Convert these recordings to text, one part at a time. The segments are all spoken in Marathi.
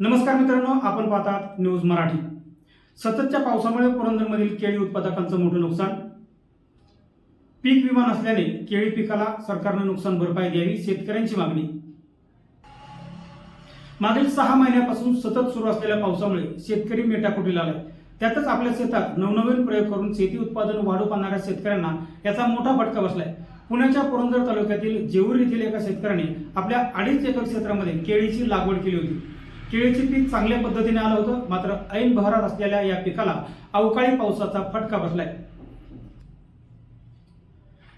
नमस्कार मित्रांनो आपण पाहतात न्यूज मराठी. सततच्या पावसामुळे पुरंदरमधील केळी उत्पादकांचं मोठं नुकसान. पीक विमा नसल्याने केळी पिकाला सरकारनं नुकसान भरपाई द्यावी शेतकऱ्यांची मागणी. मागील सहा महिन्यापासून सतत सुरू असलेल्या पावसामुळे शेतकरी मेटाकुटीला आलाय. त्यातच आपल्या शेतात नवनवीन प्रयोग करून शेती उत्पादन वाढू पाहणाऱ्या शेतकऱ्यांना याचा मोठा फटका बसलाय. पुण्याच्या पुरंदर तालुक्यातील जेऊर येथील एका शेतकऱ्याने आपल्या अडीच एकर क्षेत्रामध्ये केळीची लागवड केली होती. केळीचे पीक चांगल्या पद्धतीने आलं होतं मात्र ऐन बहरात असलेल्या या पिकाला अवकाळी पावसाचा फटका बसलाय.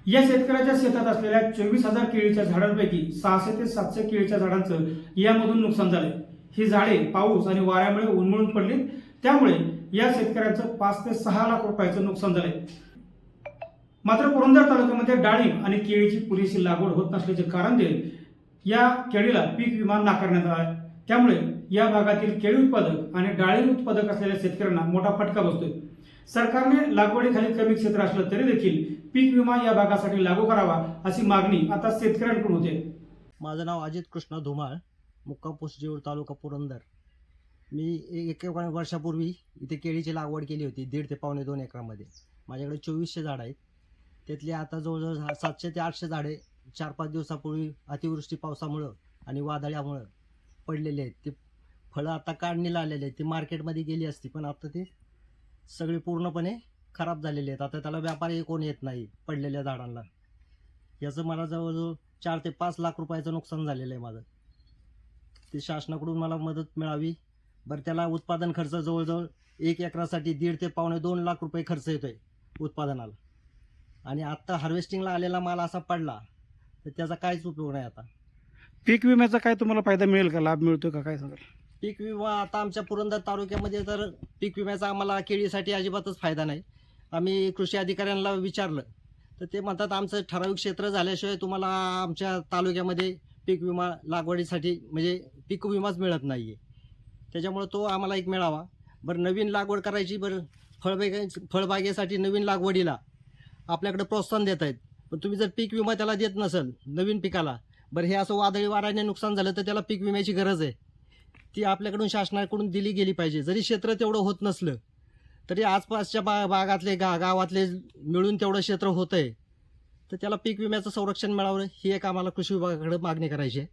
या शेतकऱ्याच्या शेतात असलेल्या चोवीस हजार केळीच्या झाडांपैकी सहाशे ते सातशे केळीच्या झाडांचं यामधून नुकसान झालंय. ही झाडे पाऊस आणि वाऱ्यामुळे उन्मळून पडली त्यामुळे या शेतकऱ्यांचं पाच ते सहा लाख रुपयाचं नुकसान झालंय. मात्र पुरंदर तालुक्यामध्ये डाळिंब आणि केळीची पुरेशी लागवड होत नसल्याचे कारण देत या केळीला पीक विमा नाकारण्यात आला आहे. त्यामुळे या भागातील केळी उत्पादक आणि डाळी उत्पादक असलेल्या शेतकऱ्यांना मोठा फटका बसतोय. सरकारने लागवडीखाली कमी क्षेत्र असलं तरी देखील पीक विमा या भागासाठी लागू करावा अशी मागणी आता शेतकऱ्यांकडून होते. माझं नाव अजित कृष्ण धुमाळ मुक्काम पोस्ट तालुका पुरंदर. मी एक एक वर्षापूर्वी इथे केळीची लागवड केली होती दीड ते पावणे दोन एकरामध्ये. माझ्याकडे चोवीसशे झाडं आहेत. त्यातली आता जवळजवळ सातशे ते आठशे झाडे चार पाच दिवसापूर्वी अतिवृष्टी पावसामुळं आणि वादळ्यामुळं पडलेले आहेत. ते फळं आता काढणीला आलेले आहेत. ती मार्केटमध्ये गेली असती पण आता ते सगळे पूर्णपणे खराब झालेले आहेत. आता त्याला व्यापारी कोण येत नाही पडलेल्या झाडांना. याचं मला जवळजवळ चार ते पाच लाख रुपयाचं नुकसान झालेलं आहे माझं. ते शासनाकडून मला मदत मिळावी. बरं त्याला उत्पादन खर्च जवळजवळ एक एकरासाठी दीड ते पावणे दोन लाख रुपये खर्च येतो आहे उत्पादनाला. आणि आत्ता हार्वेस्टिंगला आलेला माल असा पडला तर त्याचा काहीच उपयोग नाही आता. पीक विम्याचा काय तुम्हाला फायदा मिळेल का? लाभ मिळतो का? काय सांगाल? पीक विमा आता आमच्या पुरंदर तालुक्यामध्ये तर पीक विम्याचा आम्हाला केळीसाठी अजिबातच फायदा नाही. आम्ही कृषी अधिकाऱ्यांना विचारलं. तर ते म्हणतात आमचं ठराविक क्षेत्र झाल्याशिवाय तुम्हाला आमच्या तालुक्यामध्ये पीक विमा लागवडीसाठी म्हणजे पीक विमाच मिळत नाही आहे त्याच्यामुळं तो आम्हाला एक मिळावा बरं नवीन लागवड करायची बरं फळबागे फळबागेसाठी नवीन लागवडीला आपल्याकडे प्रोत्साहन देत आहेत. पण तुम्ही जर पीक विमा त्याला देत नसेल नवीन पिकाला बरं हे असं वादळी वाऱ्याने नुकसान झालं तर त्याला पीक विम्याची गरज आहे. ती आपल्याकडून शासनाकडून दिली गेली पाहिजे. जरी क्षेत्र तेवढं होत नसलं तरी आसपासच्या बा भागातले गा गावातले मिळून तेवढं क्षेत्र होतं आहे तर त्याला पीक विम्याचं संरक्षण मिळावं ही एक आम्हाला कृषी विभागाकडे मागणी करायची आहे.